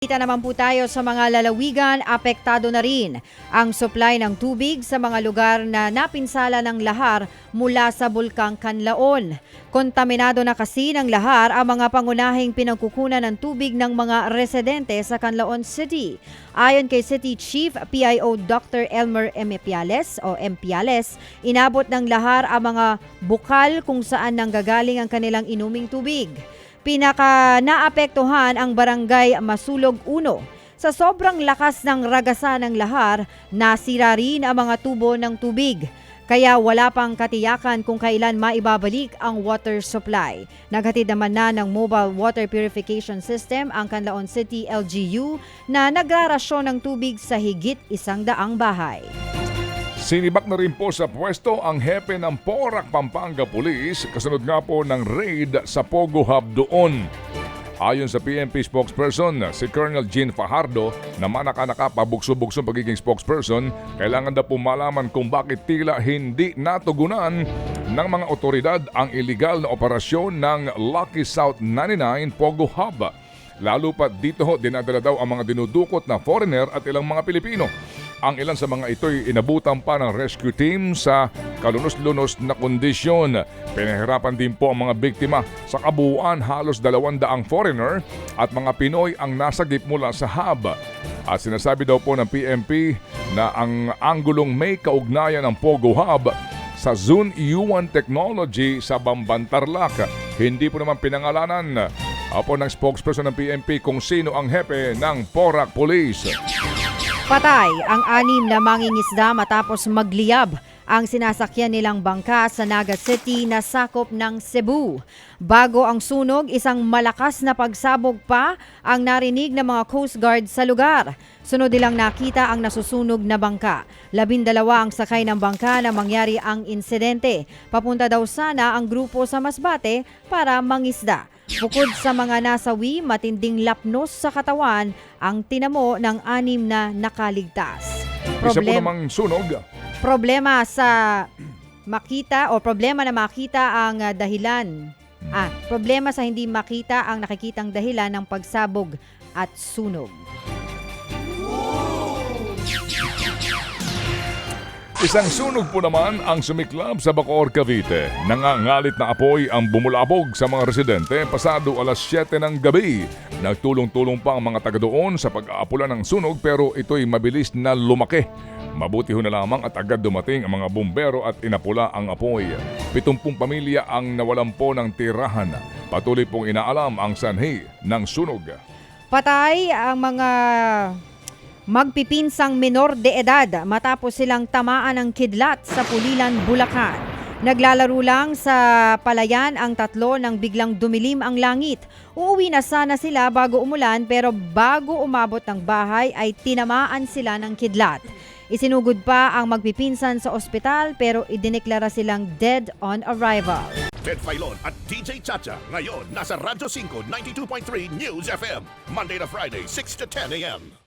Kita naman po tayo sa mga lalawigan, apektado na rin ang supply ng tubig sa mga lugar na napinsala ng lahar mula sa Bulkang Kanlaon. Kontaminado na kasi ng lahar ang mga pangunahing pinagkukunan ng tubig ng mga residente sa Canlaon City. Ayon kay City Chief PIO Dr. Elmer M. Piales o M. Piales, inabot ng lahar ang mga bukal kung saan nanggagaling ang kanilang inuming tubig. Pinaka naapektuhan ang barangay Masulog 1. Sa sobrang lakas ng ragasan ng lahar, nasira rin ang mga tubo ng tubig. Kaya wala pang katiyakan kung kailan maibabalik ang water supply. Naghatid naman na ng Mobile Water Purification System ang Canlaon City LGU na nagrarasyon ng tubig sa higit isang daang bahay. Sinibak na rin po sa pwesto ang hepe ng Porac, Pampanga Police kasunod nga po ng raid sa Pogo Hub doon. Ayon sa PNP spokesperson, si Colonel Jean Fajardo na manaka-naka pabukso-bukso pagiging spokesperson, kailangan daw po malaman kung bakit tila hindi natugunan ng mga otoridad ang iligal na operasyon ng Lucky South 99 Pogo Hub. Lalo pa dito ho, dinadala daw ang mga dinudukot na foreigner at ilang mga Pilipino. Ang ilan sa mga ito'y inabutan pa ng rescue team sa kalunos-lunos na kondisyon. Pinahirapan din po ang mga biktima sa kabuuan halos dalawandaang foreigner at mga Pinoy ang nasagip mula sa hub. At sinasabi daw po ng PMP na ang anggulong may kaugnayan ng Pogo Hub sa Zone U1 Technology sa Bambantarlac. Hindi po naman pinangalanan apo ng spokesperson ng PNP kung sino ang hepe ng Porac Police. Patay ang anim na mangingisda matapos magliyab ang sinasakyan nilang bangka sa Naga City na sakop ng Cebu. Bago ang sunog, isang malakas na pagsabog pa ang narinig ng mga Coast Guard sa lugar. Sunod nilang nakita ang nasusunog na bangka. Labindalawa ang sakay ng bangka na mangyari ang insidente. Papunta daw sana ang grupo sa Masbate para mangisda. Bukod sa mga nasawi, matinding lapnos sa katawan ang tinamo ng anim na nakaligtas. Isa po namang sunog. problema sa makita o problema na makita ang ah, dahilan. Ah, problema sa hindi makita ang nakikitang dahilan ng pagsabog at sunog. Isang sunog po naman ang sumiklab sa Bacoor, Cavite. Nangangalit na apoy ang bumulabog sa mga residente pasado alas 7 ng gabi. Nagtulong-tulong pa ang mga taga doon sa pag-aapula ng sunog pero ito'y mabilis na lumaki. Mabuti ho na lamang at agad dumating ang mga bumbero at inapula ang apoy. Pitumpung pamilya ang nawalan po ng tirahan. Patuloy pong inaalam ang sanhi ng sunog. Patay ang mga magpipinsang menor de edad matapos silang tamaan ng kidlat sa Pulilan, Bulacan. Naglalaro lang sa palayan ang tatlo nang biglang dumilim ang langit. Uuwi na sana sila bago umulan pero bago umabot ng bahay ay tinamaan sila ng kidlat. Isinugod pa ang magpipinsan sa ospital pero idineklara silang dead on arrival. Ted Filon at DJ Chacha. Ngayon, nasa Radyo 5, 92.3 News FM. Monday to Friday, 6 to 10 a.m.